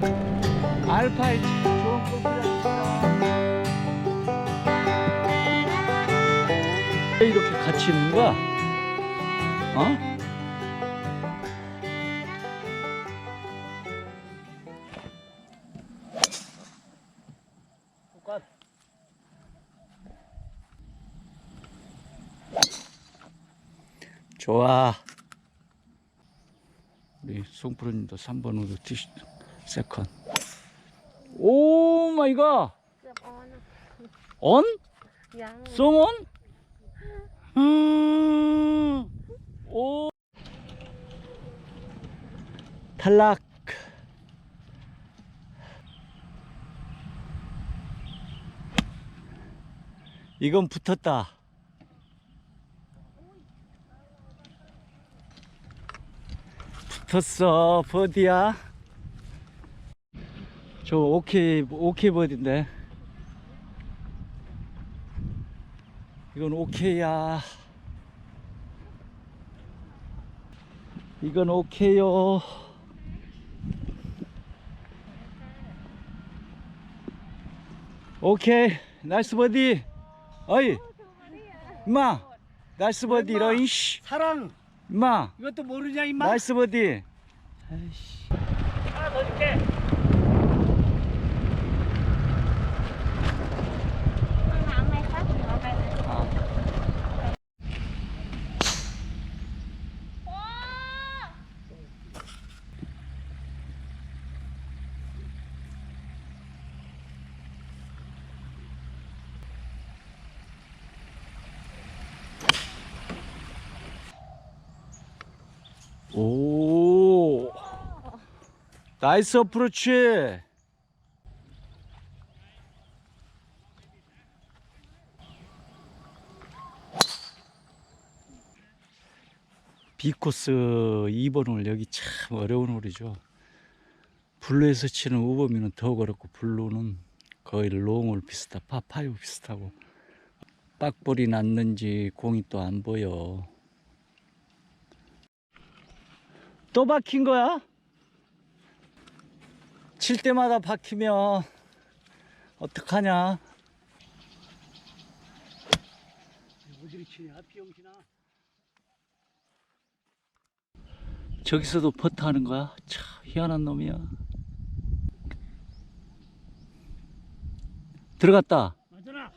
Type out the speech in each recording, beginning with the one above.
알파이 좋은 커피랍니다. 왜 이렇게 같이 있는 거야? 어? 좋아. 우리 송프로님도 3번 우드 티시 세컨. 오 마이 갓언 송온 음. 오. 탈락. 이건 붙었다. 붙었어, 버디야. 저 오케이, 오케이 버디인데. 이건 오케이야. 이건 오케이요. 오케이. 나이스 버디. 어이. 임마. 나이스 버디라, 이씨. 사랑 임마. 이것도 모르냐 임마 나이스 버디. 하나 더 줄게 나이스 어프로치. B코스 2번 홀 여기 참 어려운 홀이죠. 블루에서 치는 우범이는 더 어렵고 블루는 거의 롱홀 비슷하, 파5 비슷하고 빡볼이 났는지 공이 또 안 보여. 또 박힌 거야? 칠 때마다 박히면 어떡하냐? 저기서도 퍼트 하는 거야? 참 희한한 놈이야. 들어갔다. 맞잖아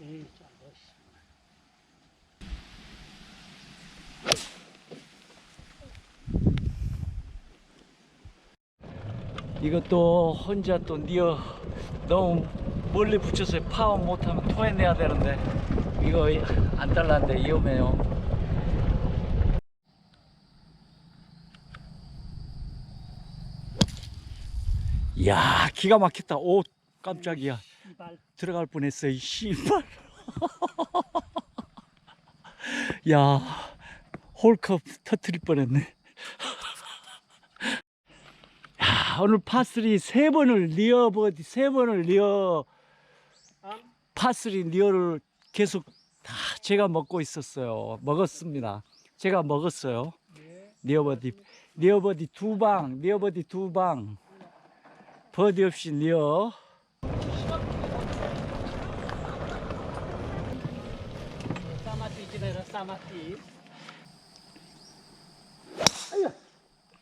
에 이. 이것도 혼자 또 니어 너무 멀리 붙여서 파워 못하면 토해내야 되는데 이거 안 달라는데 위험해요. 야 기가 막혔다. 오 깜짝이야. 들어갈 뻔했어 이 씨발. 야 홀컵 터트릴 뻔했네. 야 오늘 파3 세 번을 리어 버디 세 번을 리어 아, 파3 리어를 계속 다 제가 먹고 있었어요. 먹었습니다. 제가 먹었어요. 네. 리어 버디 리어 버디 두 방, 리어 버디 두 방. 버디 없이 리어. 싸마띠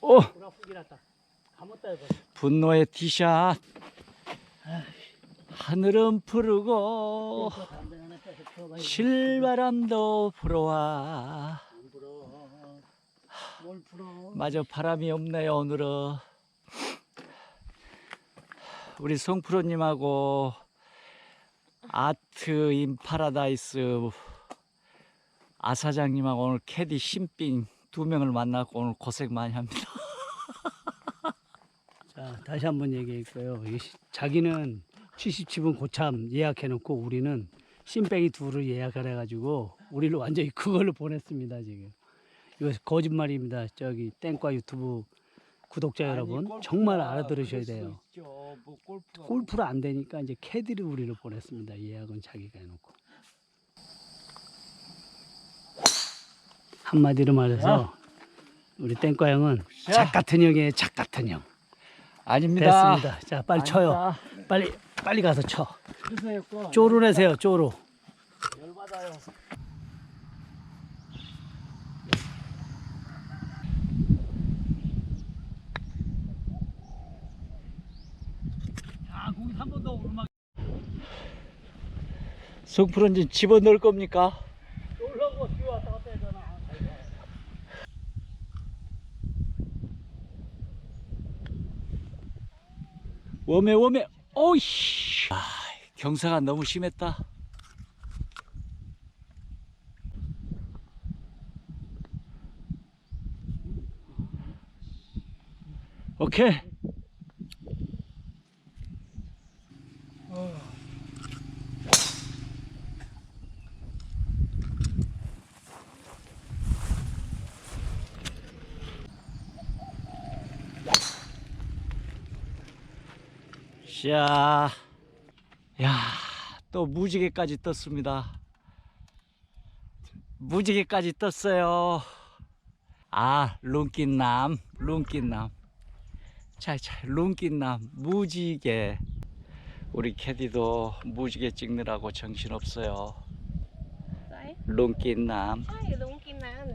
오 났다. 감았다 이거. 분노의 티샷. 하늘은 푸르고 담배 하나 실바람도 불어와. 뭘 불어. 뭘 불어? 마저 바람이 없네요 오늘은. 우리 송프로님하고 아트 인 파라다이스 아 사장님하고 오늘 캐디 신빙 두 명을 만나고 오늘 고생 많이 합니다. 자 다시 한번 이 시- 자기는 77분 고참 예약해놓고 우리는 신뱅이 둘을 예약을 해가지고 우리를 완전히 그걸로 보냈습니다 지금 이거 거짓말입니다. 저기 땡과 유튜브 구독자 여러분 정말 알아들으셔야 돼요. 뭐 골프가 골프를 안 되니까 이제 캐디를 우리를 보냈습니다. 예약은 자기가 해놓고. 한마디로 말해서 우리 땡과 형은 야. 작 같은 형이에요. 작 같은 형. 아닙니다. 됐습니다. 자 빨리 쳐요. 빨리 빨리 가서 쳐. 쪼로 내세요. 쪼로. 열받아요. 야 공이 한번더 오르막. 성프는 이제 집어 넣을 겁니까? 올라오고 뒤 왔다 갔다 하잖아. 웜에 웜에 오이씨. 아, 경사가 너무 심했다. 오케이 자, 야, 또 무지개까지 떴습니다. 무지개까지 떴어요. 아, 룬깃남, 룬깃남. 자, 자, 룬깃남, 무지개. 우리 캐디도 무지개 찍느라고 정신없어요. 룬깃남.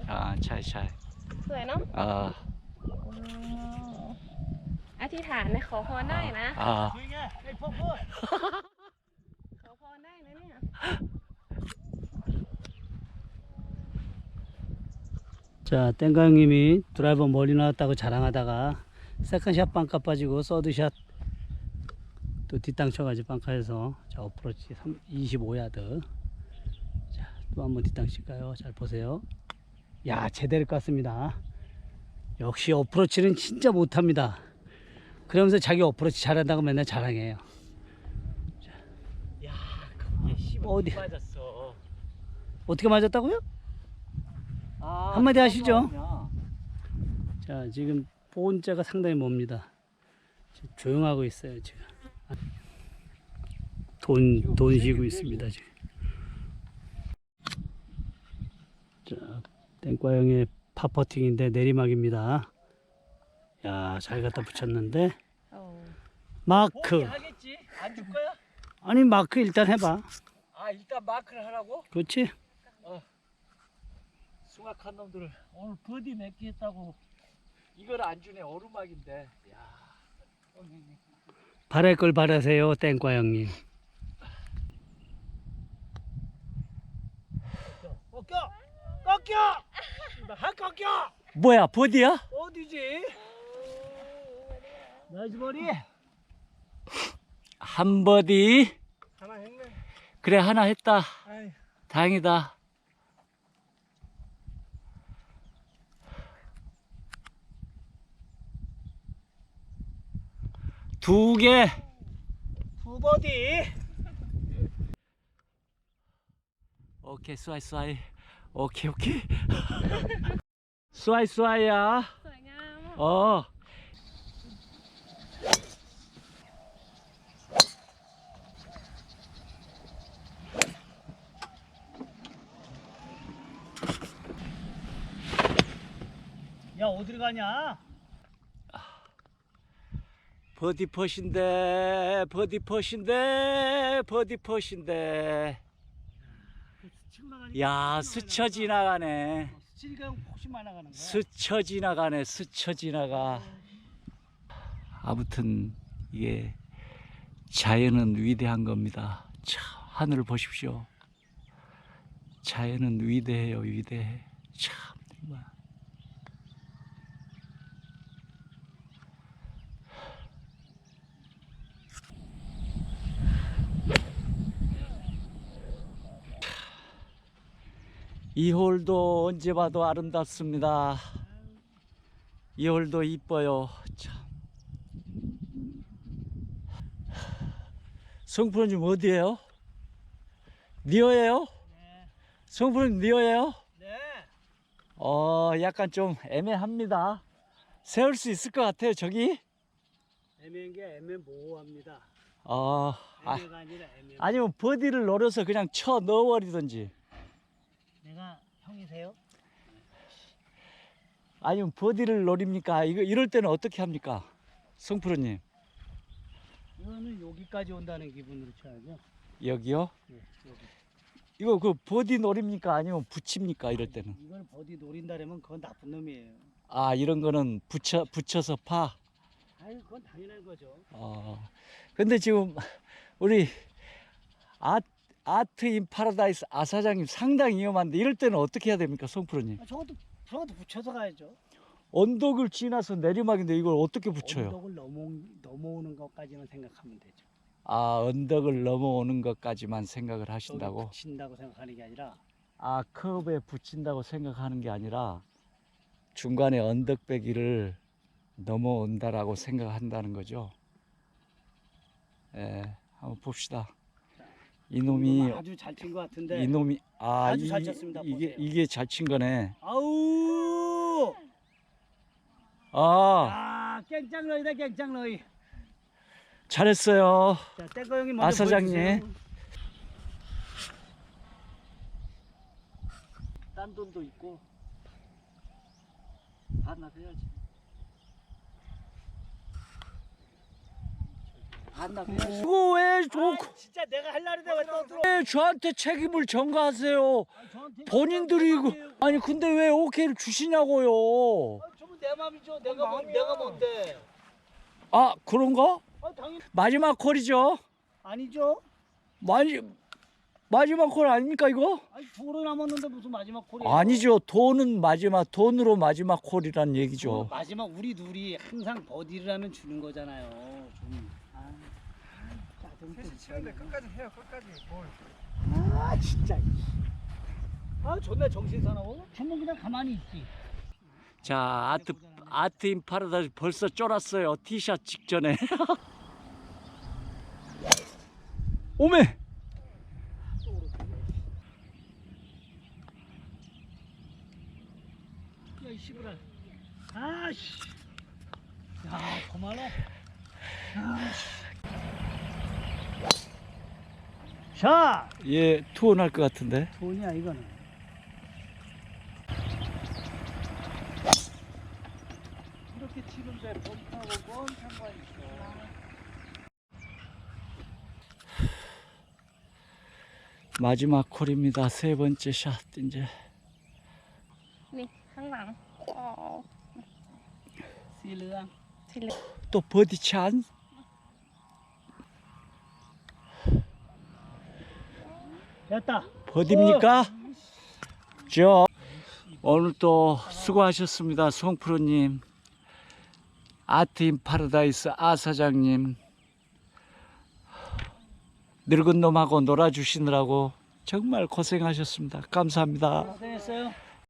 아, 잘, 잘. 아. อธิษฐานนะขอพรได้นะ 아, ขอพรได้นะเนี่ย 자, 땡가 형님이 드라이버 멀리 나왔다고 자랑하다가 세컨샷 빵카 빠지고 서드샷 또 뒷땅 쳐가지고 빵카에서 자, 어프로치 25야드. 자, 또 한번 뒷땅 칠까요? 잘 보세요. 야, 제대로 깠습니다. 역시 어프로치는 진짜 못합니다. 그러면서 자기 어프로치 잘한다고 맨날 자랑해요. 야, 그게 씹어 어디? 맞았어. 어떻게 맞았다고요? 아, 한마디 하시죠. 자, 지금 보온자가 상당히 멉니다. 지금 조용하고 있어요, 지금. 돈, 돈 쉬고 있습니다, 지금. 자, 땡과 형의 파퍼팅인데 내리막입니다. 야, 잘 갖다 붙였는데. โอ้ 마크. 하겠지? 안 줄 거야? 아니, 마크 일단 해봐. 아 일단 마크를 하라고? 그렇지? 숭악한 놈들을 오늘 버디 몇 개 했다고 이걸 안 주네 오르막인데 야 바랄 걸 바라세요, 땡과 형님. 꺾여! 꺾여! 하 꺾여! 뭐야 버디야? 어디지? 나이스 버리. 한 버디. 하나 했네. 그래 하나 했다. 아이. 다행이다. 두 개. 두 버디. 오케이 수아이 수아이. 오케이 오케이. 수아이 수아이야. 어. 어디로 가냐? 버디 퍼신데 버디 퍼신데 버디 퍼신데. 야 스쳐 지나가네. 스치니까 혹시 많아가는 거야? 스쳐 지나가네 스쳐 지나가. 아무튼 이게 자연은 위대한 겁니다. 참 하늘을 보십시오. 자연은 위대해요 위대해. 참 정말 이 홀도 언제 봐도 아름답습니다. 이 홀도 이뻐요. 참. 성프로님 어디에요? 니어예요? 성프로님 니어예요? 네 어, 약간 좀 애매합니다. 세울 수 있을 것 같아요, 저기. 애매한 게 애매 모호합니다. 어, 아, 애매가 아니라 애매. 아니면 버디를 노려서 그냥 쳐 넣어버리든지. 내가 형이세요? 아니면 버디를 노립니까? 이거 이럴 때는 어떻게 합니까? 성프로님 이거는 여기까지 온다는 기분으로 쳐야죠. 여기요? 예, 여기. 이거 그 버디 노립니까? 아니면 붙입니까? 이럴 때는 이걸 버디 노린다라면 그건 나쁜 놈이에요. 아 이런 거는 붙여 붙여서 파. 아유, 그건 당연한 거죠. 어 근데 지금 우리 아 아트 인 파라다이스 아 사장님 상당히 위험한데 이럴 때는 어떻게 해야 됩니까, 성프로님? 아, 저것도 저것도 붙여서 가야죠. 언덕을 지나서 내리막인데 이걸 어떻게 붙여요? 언덕을 넘어 넘어오는 것까지만 생각하면 되죠. 아 언덕을 넘어오는 것까지만 생각을 하신다고? 붙인다고 생각하는 게 아니라 아 커브에 붙인다고 생각하는 게 아니라 중간에 언덕배기를 넘어온다라고 생각한다는 거죠. 예, 한번 봅시다. 이놈이 아주 잘 친 것 같은데. 이놈이 아 아주 이, 잘 쳤습니다. 이 게 보세요. 이게 잘 친 거네. 아우! 아 아, 깽짱러이다 깽짱러이. 잘했어요. 자, 땡거 형님 먼저 아, 사장님. 보여주세요. 딴 돈도 있고 반납해야지. 이거 왜 저, 아, 진짜 내가 할 날인데 왜 떠들어? 왜 저한테 책임을 전가하세요? 아, 본인들이 이거 아니 근데 왜 오케이를 주시냐고요? 아, 저건 내 맘이죠. 내가 뭐 내가 뭔데? 아 그런가? 아, 당연 마지막 콜이죠. 아니죠. 마지 마지막 콜 아닙니까 이거? 아니 둘은 남았는데 무슨 마지막 콜이 아니죠. 돈은 마지막 돈으로 마지막 콜이란 얘기죠. 마지막 우리 둘이 항상 버디를 하면 주는 거잖아요. 좀. 아, 좀 치는데 끝까지 해요 끝까지 뭘 아 진짜. 아 존나 정신 사나워? 주면 그냥 가만히 있지. 자 아트 아트 인 파라다이스 벌써 쫄았어요. 티샷 직전에. 오메. 야이 씨부라. 아씨. 야 그만해. 자 얘 투혼할 것 같은데. 돈이야 이거는. 이렇게 치는데 범하고 뭔 상관 있어? 마지막 콜입니다. 세 번째 샷 이제. นี่ข้างหลังอ๋อ 씨르랑. ที่เหลือ 또 버디 찬. 됐다. 버디입니까? 저 오늘 또 수고하셨습니다. 송프로님, 아트인 파라다이스 아 사장님, 늙은 놈하고 놀아주시느라고 정말 고생하셨습니다. 감사합니다. 고생했어요.